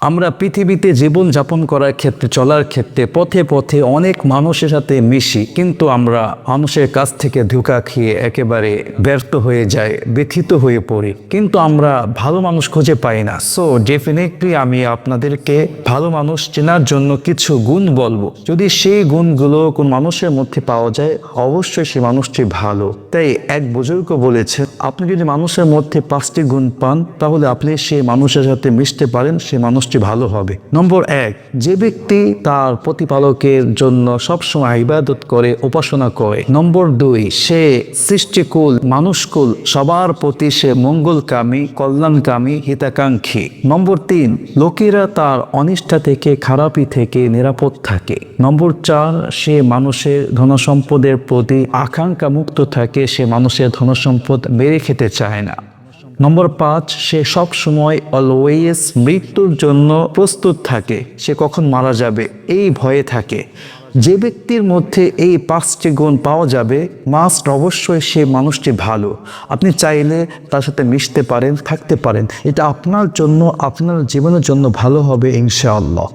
আমরা পৃথিবীতে জীবন যাপন করার ক্ষেত্রে, চলার ক্ষেত্রে পথে পথে অনেক মানুষের সাথে মিশি, কিন্তু আমরা মানুষের কাছ থেকে ধোকা খেয়ে একেবারে ব্যর্থ হয়ে যাই, ব্যথিত হয়ে পড়ি। কিন্তু আমরা ভালো মানুষ খুঁজে পাই না। সো ডেফিনেটলি আমি আপনাদেরকে ভালো মানুষ চেনার জন্য কিছু গুণ বলব। যদি সেই গুণগুলো কোন মানুষের মধ্যে পাওয়া যায়, অবশ্যই সেই মানুষটি ভালো। তাই এক বুজুর্গ বলেছে আপনি যদি মানুষের মধ্যে পাঁচটি গুণ পান, তাহলে আপনি সেই মানুষের সাথে মিশতে পারেন, সেই মানুষটি ভালো হবে। নম্বর এক, যে ব্যক্তি তার প্রতিপালকের জন্য সবসময় ইবাদত করে, উপাসনা করে। নম্বর দুই, সে সৃষ্টিকুল, মানুষকুল, সবার প্রতি সে মঙ্গলকামী, কল্যাণকামী, হিতাকাঙ্ক্ষী। নম্বর তিন, লোকেরা তার অনিষ্ঠা থেকে, খারাপি থেকে নিরাপদ থাকে। নম্বর চার, সে মানুষের ধনসম্পদের প্রতি আকাঙ্ক্ষা মুক্ত থাকে, সে মানুষের ধনসম্পদ বেড়ে খেতে চায় না। নম্বর পাঁচ, সে সব সময় অলওয়েজ মৃত্যুর জন্য প্রস্তুত থাকে। সে কখন মারা যাবে? এই ভয়ে থাকে। যে ব্যক্তির মধ্যে এই পাঁচটি গুণ পাওয়া যাবে মাস্ট অবশ্যই সে মানুষটি ভালো। আপনি চাইলে তার সাথে মিশতে পারেন, থাকতে পারেন। এটা আপনার জন্য, আপনার জীবনের জন্য ভালো হবে, ইনশাআল্লাহ।